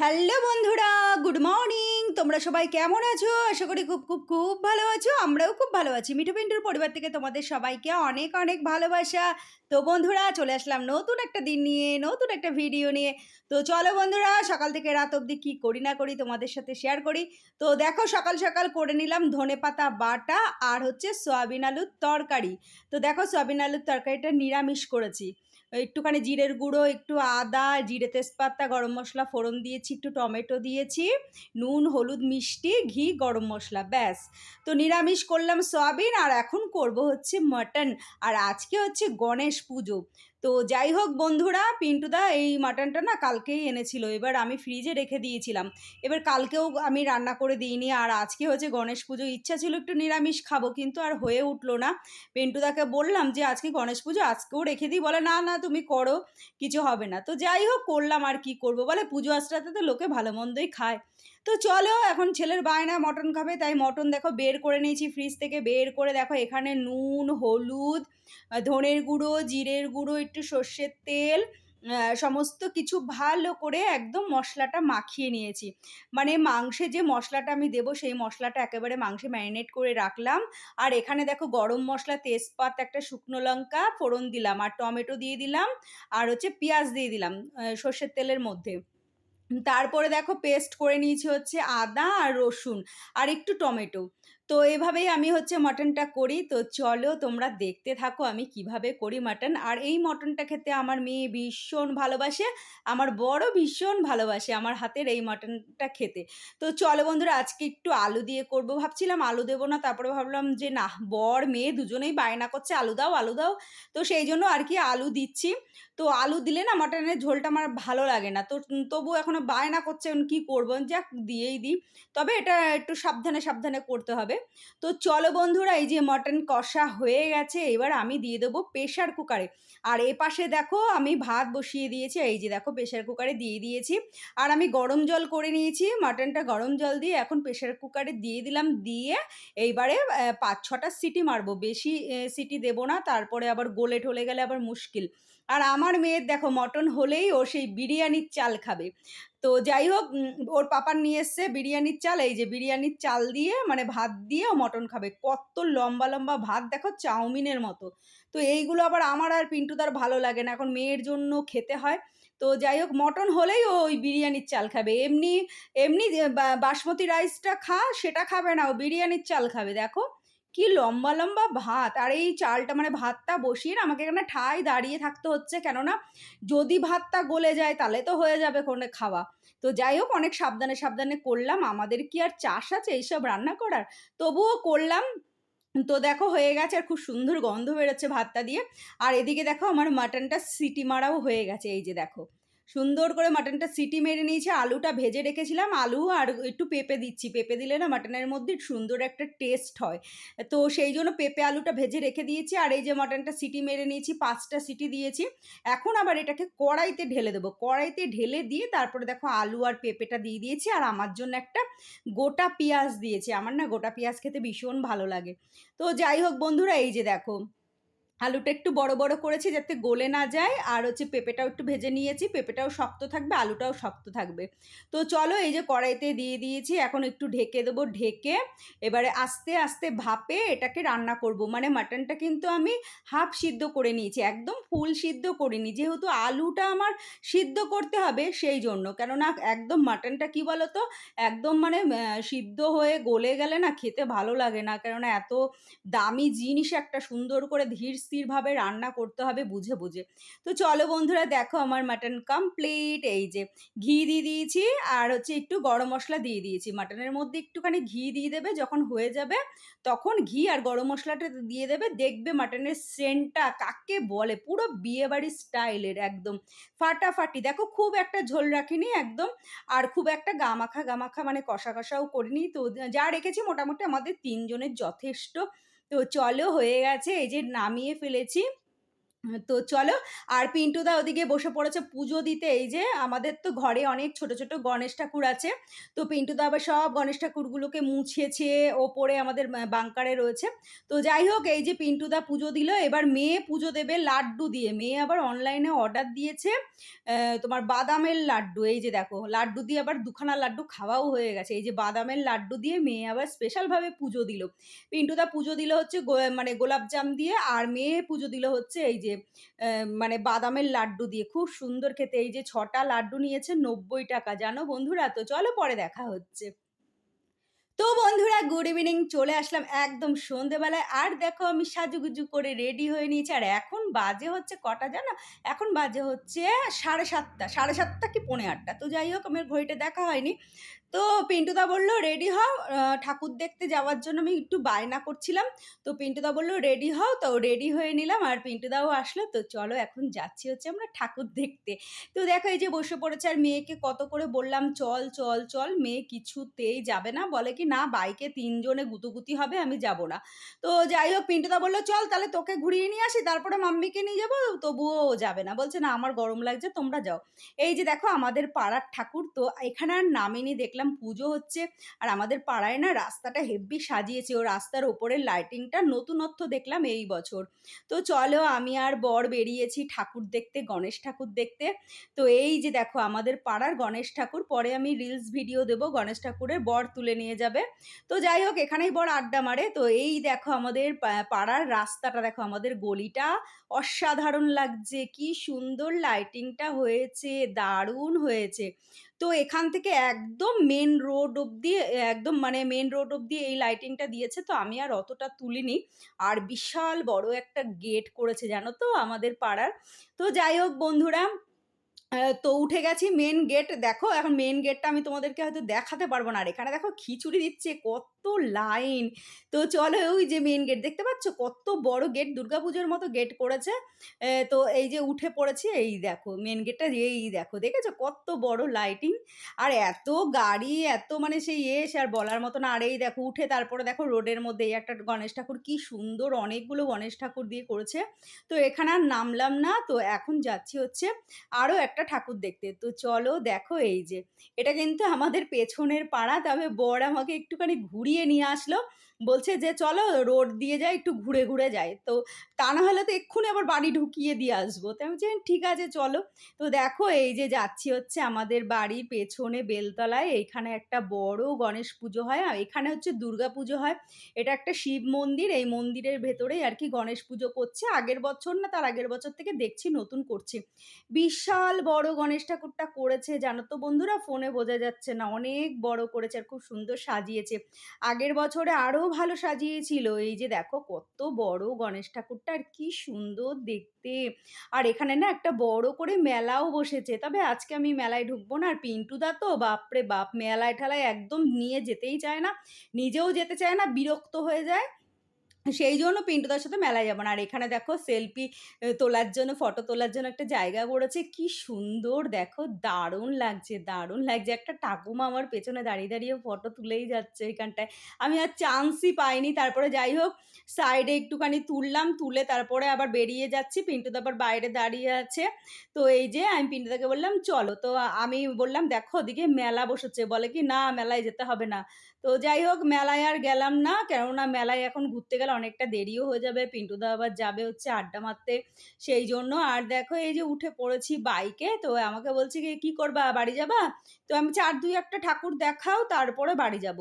Hello বন্ধুরা, good morning. তোমরা সবাই কেমন আছো? আশা করি খুব খুব খুব ভালো আছো। আমরাও খুব ভালো আছি। মিঠু পিন্টুর পরিবার থেকে তোমাদের সবাইকে অনেক অনেক ভালোবাসা। তো বন্ধুরা, চলে আসলাম নতুন একটা দিন নিয়ে, নতুন একটা ভিডিও নিয়ে। তো চলো বন্ধুরা, সকাল থেকে রাত অবধি কী করি না করি তোমাদের সাথে শেয়ার করি। তো দেখো, সকাল সকাল করে নিলাম ধনে পাতা বাটা আর হচ্ছে সয়াবিন আলুর তরকারি। তো দেখো, সয়াবিন আলুর তরকারিটা নিরামিষ করেছি। একটুখানি জিরের গুঁড়ো, একটু আদা, জিরে তেজপাতা, গরম মশলা, ফোড়ন দিয়েছি, একটু টমেটো দিয়েছি, নুন, হলুদ, মিষ্টি, ঘি, গরম মশলা, ব্যাস। তো নিরামিষ করলাম সয়াবিন আর এখন করব হচ্ছে মাটন। আর আজকে হচ্ছে গণেশ পুজো। তো যাই হোক বন্ধুরা, পিন্টুদা এই মাটনটা না কালকেই এনেছিল। এবার আমি ফ্রিজে রেখে দিয়েছিলাম। এবার কালকেও আমি রান্না করে দিইনি। আর আজকে হচ্ছে গণেশ পুজো। ইচ্ছা ছিল একটু নিরামিষ খাব, কিন্তু আর হয়ে উঠল না। পিন্টুদাকে বললাম যে, আজকে গণেশ পুজো, আজকেও রেখে দিই। বলে, না না, তুমি করো, কিছু হবে না। তো যাই হোক, করলাম আর কি করব। বলে, পুজো আশ্রাতে তো লোকে ভালো মন্দই খায়। তো চলো, এখন ছেলের বায়না মটন খাবে। তাই মটন দেখো, বের করে নিয়েছি ফ্রিজ থেকে। বের করে দেখো, এখানে নুন, হলুদ, ধনের গুঁড়ো, জিরের গুঁড়ো একটু সর্ষের তেল সমস্ত কিছু ভালো করে একদম মশলাটা মাখিয়ে নিয়েছি। মানে মাংসে যে মশলাটা আমি দেবো, সেই মশলাটা একেবারে মাংসে ম্যারিনেট করে রাখলাম। আর এখানে দেখো গরম মশলা, তেজপাত, একটা শুকনো লঙ্কা, ফোড়ন দিলাম। আর টমেটো দিয়ে দিলাম। আর হচ্ছে পেঁয়াজ দিয়ে দিলাম সর্ষের তেলের মধ্যে। তারপরে দেখো পেস্ট করে নিয়েছি হচ্ছে আদা আর রসুন। আর একটু টমেটো। তো এভাবেই আমি হচ্ছে মাটনটা করি। তো চলো তোমরা দেখতে থাকো আমি কীভাবে করি মাটন। আর এই মটনটা খেতে আমার মেয়ে ভীষণ ভালোবাসে। আমার বড় ভীষণ ভালোবাসে আমার হাতের এই মাটনটা খেতে। তো চলো বন্ধুরা, আজকে একটু আলু দিয়ে করব। ভাবছিলাম আলু দেবো না, তারপরে ভাবলাম যে না, বর, মেয়ে দুজনেই বায়না করছে, আলু দাও আলু দাও। তো সেই জন্য আর কি আলু দিচ্ছি। তো আলু দিলে না মাটনের ঝোলটা আমার ভালো লাগে না। তো তবু এখনও বায়না করছে কী করব? যাক দিয়েই দিই। তবে এটা একটু সাবধানে সাবধানে করতে হবে। তো চলো বন্ধুরা, এই যে মটন কষা হয়ে গেছে, এবার আমি দিয়ে দেবো প্রেশার কুকারে আর এ পাশে দেখো, আমি ভাত বসিয়ে দিয়েছি এই যে দেখো প্রেশার কুকারে দিয়ে দিয়েছি। আর আমি গরম জল করে নিয়েছি মাটনটা গরম জল দিয়ে এখন প্রেশার কুকারে দিয়ে দিলাম, দিয়ে এইবারে পাঁচ ছটা সিটি মারবো। বেশি সিটি দেবো না, তারপরে আবার গোলে ঠলে গেলে আবার মুশকিল। আর আমার মেয়ের দেখো মটন হলেই ও সেই বিরিয়ানির চাল খাবে। তো যাই হোক ওর পাপার নিয়ে এসছে বিরিয়ানির চাল, এই যে বিরিয়ানির চাল দিয়ে মানে ভাত দিয়ে ও মটন খাবে। কত লম্বা লম্বা ভাত, দেখো চাউমিনের মতো। তো এইগুলো আবার আমার আর পিন্টুদার ভালো লাগে না, এখন মেয়ের জন্য খেতে হয়। তো যাই হোক, মটন হলেই ও ওই বিরিয়ানির চাল খাবে। এমনি এমনি বাসমতি রাইসটা খা, সেটা খাবে না, ও বিরিয়ানির চাল খাবে, দেখো। কি লম্বা লম্বা ভাত? আর এই চালটা মানে ভাতটা বসিয়ে না আমাকে এখানে ঠাই দাঁড়িয়ে থাকতে হচ্ছে কেননা যদি ভাতটা গলে যায় তাহলে তো হয়ে যাবে কোনো খাওয়া। তো যাই হোক, অনেক সাবধানে সাবধানে করলাম। আমাদের কি আর চাষ আছে এইসব রান্না করার? তবুও করলাম। তো দেখো হয়ে গেছে আর খুব সুন্দর গন্ধ বেরোচ্ছে ভাতটা দিয়ে। আর এদিকে দেখো আমার মাটনটা সিটি মারাও হয়ে গেছে। এই যে দেখো। সুন্দর করে মাটনটা সিটি মেরে নিয়েছে, আলুটা ভেজে রেখেছিলাম, আলু আর একটু পেঁপে দিচ্ছি। পেঁপে দিলে না মাটনের মধ্যে সুন্দর একটা টেস্ট হয়। তো সেই জন্য পেঁপে আলুটা ভেজে রেখে দিয়েছি আর এই যে মাটনটা সিটি মেরে নিয়েছি, পাঁচটা সিটি দিয়েছি। এখন আবার এটাকে কড়াইতে ঢেলে দেবো। কড়াইতে ঢেলে দিয়ে তারপরে দেখো আলু আর পেঁপেটা দিয়ে দিয়েছি আর আমার জন্য একটা গোটা পেঁয়াজ দিয়েছি। আমার না গোটা পেঁয়াজ খেতে ভীষণ ভালো লাগে। তো যাই হোক বন্ধুরা, এই যে দেখো আলুটা একটু বড় বড় করেছি যাতে গলে না যায়। আর হচ্ছে পেঁপেটাও একটু ভেজে নিয়েছি। পেঁপেটাও শক্ত থাকবে, আলুটাও শক্ত থাকবে। তো চলো এই যে কড়াইতে দিয়ে দিয়েছি, এখন একটু ঢেকে দেবো। ঢেকে এবারে আস্তে আস্তে ভাপে এটাকে রান্না করব। মানে মাটনটা কিন্তু আমি হাফ সিদ্ধ করে নিয়েছি, একদম ফুল সিদ্ধ করিনি। যেহেতু আলুটা আমার সিদ্ধ করতে হবে সেই জন্য। কেননা একদম মাটনটা কি বলো তো একদম মানে সিদ্ধ হয়ে গলে গেলে না খেতে ভালো লাগে না। কেননা এত দামি জিনিস একটা সুন্দর করে ধীর স্থিরভাবে রান্না করতে হবে বুঝে বুঝে। তো চলো বন্ধুরা, দেখো আমার মাটন কমপ্লিট এই যে ঘি দিয়ে দিয়েছি আর হচ্ছে একটু গরম মশলা দিয়ে দিয়েছি। মাটনের মধ্যে একটুখানি ঘি দিয়ে দেবে, যখন হয়ে যাবে তখন ঘি আর গরম মশলাটা দিয়ে দেবে। দেখবে মাটনের সেন্টটা কাকে বলে? পুরো বিয়েবাড়ির স্টাইলের একদম। ফাটাফাটি। দেখো খুব একটা ঝোল রাখিনি একদম, আর খুব একটা গামাখা গামাখা মানে কষা কষাও করিনি। তো যা রেখেছি মোটামুটি আমাদের তিনজনের যথেষ্ট। তো চলো হয়ে গেছে, এই যে নামিয়ে ফেলেছি। তো চলো, আর পিন্টুদা ওদিকে বসে পড়েছে পুজো দিতে। এই যে আমাদের তো ঘরে অনেক ছোট ছোট গণেশ ঠাকুর আছে। তো পিন্টুদা আবার সব গণেশ ঠাকুরগুলোকে মুছিয়েছে ওপরে আমাদের বাংকারে রয়েছে। তো যাই হোক, এই যে পিন্টুদা পুজো দিল, এবার মেয়ে পুজো দেবে লাড্ডু দিয়ে। মেয়ে আবার অনলাইনে অর্ডার দিয়েছে তোমার বাদামের লাড্ডু। এই যে দেখো, লাড্ডু দিয়ে আবার দুখানা লাড্ডু খাওয়াও হয়ে গেছে। এই যে বাদামের লাড্ডু দিয়ে মেয়ে আবার স্পেশালভাবে পুজো দিল। পিন্টুদা পুজো দিল হচ্ছে মানে গোলাপজাম দিয়ে, আর মেয়ে পুজো দিল হচ্ছে এই যে আহ, মানে বাদামের লাড্ডু দিয়ে। খুব সুন্দর খেতে। এই যে ছটা লাড্ডু নিয়েছে নব্বই টাকা। জানো বন্ধুরা? তো চলো পরে দেখা হচ্ছে। তো বন্ধুরা গুড ইভিনিং চলে আসলাম একদম সন্ধেবেলায়। আর দেখো আমি সাজুগুজু করে রেডি হয়ে নিয়েছি। আর এখন বাজে হচ্ছে কটা জানো? এখন বাজে হচ্ছে সাড়ে সাতটা। সাড়ে সাতটা কি পৌনে আটটা? তো যাই হোক আমার ঘড়িটা দেখা হয়নি। তো পিন্টুদা বলল রেডি হও। ঠাকুর দেখতে যাওয়ার জন্য আমি একটু বায়না করছিলাম। তো পিন্টুদা বলল রেডি হও? তো রেডি হয়ে নিলাম আর পিন্টুদাও আসলো। তো চলো এখন যাচ্ছি হচ্ছে আমরা ঠাকুর দেখতে। তো দেখো এই যে বসে পড়েছে আর মেয়েকে কত করে বললাম, চল চল চল, মেয়ে কিছুতেই যাবে না। বলে কি, না, বাইকে তিনজনে গুতুগুতি হবে, আমি যাব না। তো যাই হোক, পিন্টুদা বলল, চল, তাহলে তোকে ঘুরিয়ে নিয়ে আসি, তারপরে মাম্মিকে নিয়ে যাব, তবুও যাবে না। বলছে, না, আমার গরম লাগছে, তোমরা যাও। এই যে দেখো আমাদের পাড়ার ঠাকুর, তো এখানে আর নামিনি দেখলাম পুজো হচ্ছে, আর আমাদের পাড়ায় না রাস্তাটা হেব্বি সাজিয়েছে। ও রাস্তার ওপরের লাইটিংটা নতুনত্ব দেখলাম এই বছর। তো চলো আমি আর বর বেরিয়েছি ঠাকুর দেখতে, গণেশ ঠাকুর দেখতে। তো এই যে দেখো আমাদের পাড়ার গণেশ ঠাকুর, পরে আমি রিলস ভিডিও দেবো, গণেশ ঠাকুরের বর তুলে নিয়ে যাবে। তো যাই হোক, এখানেই বর আড্ডা মারে। তো এই দেখো আমাদের পাড়ার রাস্তাটা দেখো আমাদের গলিটা অসাধারণ লাগছে, কি সুন্দর লাইটিংটা হয়েছে, দারুণ হয়েছে। তো এখান থেকে একদম মেন রোড অবধি, একদম মানে মেন রোড অবধি এই লাইটিংটা দিয়েছে। তো আমি আর অতটা তুলিনি। আর বিশাল বড় একটা গেট করেছে, জানো তো, আমাদের পাড়ার। তো যাই হোক বন্ধুরা তো উঠে গেছি মেন গেট দেখো, এখন মেন গেটটা আমি তোমাদেরকে হয়তো দেখাতে পারব না। আর এখানে দেখো খিচুড়ি দিচ্ছে, কত লাইন। তো চলো ওই যে মেন গেট দেখতে পাচ্ছ? কত বড় গেট দুর্গাপুজোর মতো গেট করেছে। তো এই যে উঠে পড়েছি, এই দেখো মেন গেটটা এই দেখো, দেখেছ? কত বড় লাইটিং আর এত গাড়ি, এত মানে সেই এস আর বলার মতো না আর এই দেখো, উঠে তারপরে দেখো রোডের মধ্যে এই একটা গণেশ ঠাকুর কি সুন্দর অনেকগুলো গণেশ ঠাকুর দিয়ে করেছে। তো এখানে আর নামলাম না, তো এখন যাচ্ছি হচ্ছে আরও একটা ঠাকুর দেখতে। তো চলো দেখো এই যে, এটা কিন্তু আমাদের পেছনের পাড়া, তবে বর আমাকে একটুখানি ঘুরিয়ে নিয়ে আসলো। বলছে যে চলো রোড দিয়ে যাই একটু ঘুরে ঘুরে যাই। তো তা না হলে তো এক্ষুনি আবার বাড়ি ঢুকিয়ে দিয়ে আসব। তো আমি বলছি, ঠিক আছে চলো। তো দেখো এই যে যাচ্ছি হচ্ছে আমাদের বাড়ির পেছনে বেলতলায় এইখানে একটা বড় গণেশ পুজো হয়। আর এখানে হচ্ছে দুর্গা পুজো হয়। এটা একটা শিব মন্দির এই মন্দিরের ভেতরেই আর কি গণেশ পুজো করছে। আগের বছর না তার আগের বছর থেকে দেখছি নতুন করছে। বিশাল বড় গণেশ ঠাকুরটা করেছে জানো তো বন্ধুরা? ফোনে বোঝা যাচ্ছে না অনেক বড় করেছে আর খুব সুন্দর সাজিয়েছে। আগের বছরে আরও ভালো সাজিয়েছিল। এই যে দেখো কত বড় গণেশ ঠাকুরটা আর কি সুন্দর দেখতে। আর এখানে না একটা বড় করে মেলাও বসেছে। তবে আজকে আমি মেলায় ঢুকবো না। আর পিন্টুদা তো বাপরে বাপ, মেলায় ঠেলায় একদম নিয়ে যেতেই চায় না। নিজেও যেতে চায় না, বিরক্ত হয়ে যায়। সেই জন্য পিন্টুদার সাথে মেলায় যাব না। আর এখানে দেখো সেলফি তোলার জন্য ফটো তোলার জন্য একটা জায়গা করেছে। কি সুন্দর, দেখো, দারুণ লাগছে দারুণ লাগছে। একটা ঠাকুমা আমার পেছনে দাঁড়িয়ে দাঁড়িয়ে ফটো তুলেই যাচ্ছে এখানটায়। আমি আর চান্সই পাইনি। তারপরে যাই হোক সাইডে একটুখানি তুললাম, তুলে তারপরে আবার বেরিয়ে যাচ্ছি। পিন্টুদা আবার বাইরে দাঁড়িয়ে আছে। তো এই যে আমি পিন্টুদাকে বললাম, চলো। তো আমি বললাম, দেখো, ওদিকে মেলা বসেছে। বলে কি, না, মেলায় যেতে হবে না। তো যাই হোক, মেলায় আর গেলাম না। কেননা মেলায় এখন ঘুরতে গেলে অনেকটা দেরিও হয়ে যাবে। পিন্টুদা আবার যাবে হচ্ছে আড্ডা মারতে সেই জন্য। আর দেখো এই যে উঠে পড়েছি বাইকে তো আমাকে বলছে কি, কী করবা, বাড়ি যাবা? তো আমি চার দুই একটা ঠাকুর দেখাও, তারপরে বাড়ি যাব।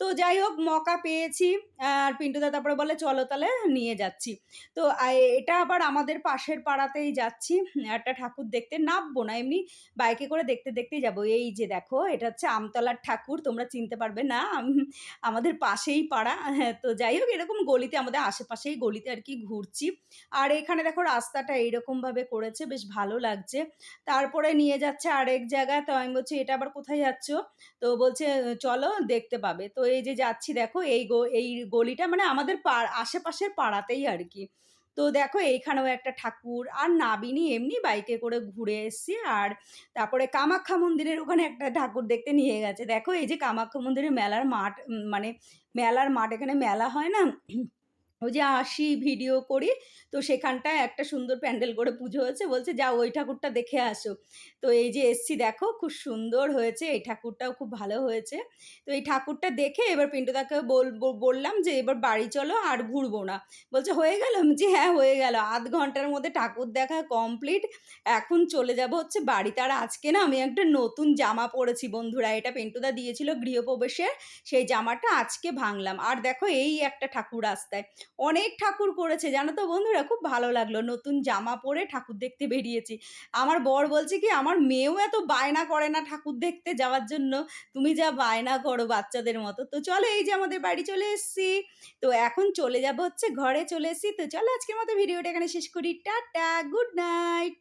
তো যাই হোক, মকা পেয়েছি। আর পিন্টুদা তারপরে বলে চলো তাহলে নিয়ে যাচ্ছি। তো এটা আবার আমাদের পাশের পাড়াতেই যাচ্ছি। একটা ঠাকুর দেখতে নামবো না, এমনি বাইকে করে দেখতে দেখতেই যাব। এই যে দেখো, এটা হচ্ছে আমতলার ঠাকুর, তোমরা চিনতে পারবে না। আমাদের পাশেই পাড়া। হ্যাঁ তো যাই হোক, এরকম গলিতে, আমাদের আশেপাশেই গলিতে আর কি ঘুরছি। আর এখানে দেখো রাস্তাটা এইরকমভাবে করেছে, বেশ ভালো লাগছে। তারপরে নিয়ে যাচ্ছে আরেক জায়গায়, তো আমি বলছি, এটা আবার কোথায় যাচ্ছ? তো বলছে, চলো দেখতে পাবে। তো এই যে যাচ্ছি, দেখো এই এই গলিটা মানে আমাদের পাড়, আশেপাশের পাড়াতেই আর কি তো দেখো এইখানেও একটা ঠাকুর, আর নাবিনি এমনি বাইকে করে ঘুরে এসছি। আর তারপরে কামাখ্যা মন্দিরের ওখানে একটা ঠাকুর দেখতে নিয়ে গেছে। দেখো এই যে কামাখ্যা মন্দিরের মেলার মাঠ মানে মেলার মাঠ, এখানে মেলা হয় না? ওই যে আসি ভিডিও করি। তো সেখানটায় একটা সুন্দর প্যান্ডেল করে পুজো হয়েছে। বলছে যা ওই ঠাকুরটা দেখে আসো। তো এই যে এসছি, দেখো, খুব সুন্দর হয়েছে। এই ঠাকুরটাও খুব ভালো হয়েছে। তো এই ঠাকুরটা দেখে এবার পিন্টুদাকে বল- বললাম যে, এবার বাড়ি চলো, আর ঘুরবো না। বলছে, হয়ে গেল? যে হ্যাঁ হয়ে গেল। আধ ঘণ্টার মধ্যে ঠাকুর দেখা কমপ্লিট। এখন চলে যাব হচ্ছে বাড়িতে। আর আজকে না আমি একটা নতুন জামা পরেছি, বন্ধুরা। এটা পিন্টুদা দিয়েছিল গৃহপ্রবেশের। সেই জামাটা আজকে ভাঙলাম। আর দেখো, এই একটা ঠাকুর রাস্তায়। অনেক ঠাকুর করেছে। জানো তো বন্ধুরা? খুব ভালো লাগল। নতুন জামা পরে ঠাকুর দেখতে বেরিয়েছি। আমার বর বলছে কি, আমার মেয়েও এত বায়না করে না ঠাকুর দেখতে যাওয়ার জন্য। তুমি যা বায়না করো বাচ্চাদের মতো। তো চলো এই যে আমাদের বাড়ি চলে এসেছি। তো এখন চলে যাব হচ্ছে ঘরে চলে এসেছি। তো চলো আজকের মতো ভিডিওটা এখানে শেষ করি। Tata, good night.